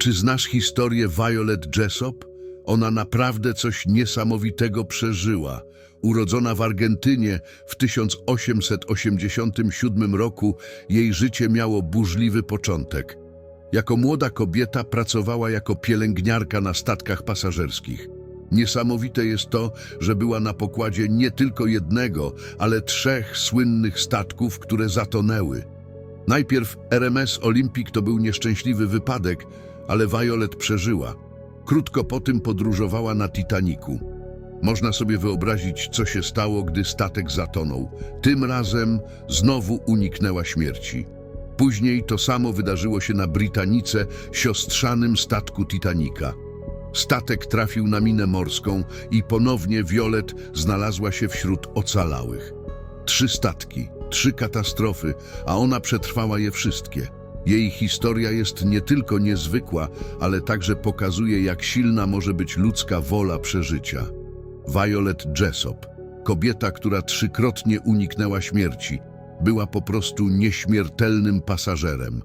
Czy znasz historię Violet Jessop? Ona naprawdę coś niesamowitego przeżyła. Urodzona w Argentynie w 1887 roku, jej życie miało burzliwy początek. Jako młoda kobieta pracowała jako pielęgniarka na statkach pasażerskich. Niesamowite jest to, że była na pokładzie nie tylko jednego, ale trzech słynnych statków, które zatonęły. Najpierw RMS Olympic to był nieszczęśliwy wypadek, ale Violet przeżyła. Krótko po tym podróżowała na Titaniku. Można sobie wyobrazić, co się stało, gdy statek zatonął. Tym razem znowu uniknęła śmierci. Później to samo wydarzyło się na Britanice, siostrzanym statku Titanica. Statek trafił na minę morską i ponownie Violet znalazła się wśród ocalałych. Trzy statki, trzy katastrofy, a ona przetrwała je wszystkie. Jej historia jest nie tylko niezwykła, ale także pokazuje, jak silna może być ludzka wola przeżycia. Violet Jessop, kobieta, która trzykrotnie uniknęła śmierci, była po prostu nieśmiertelnym pasażerem.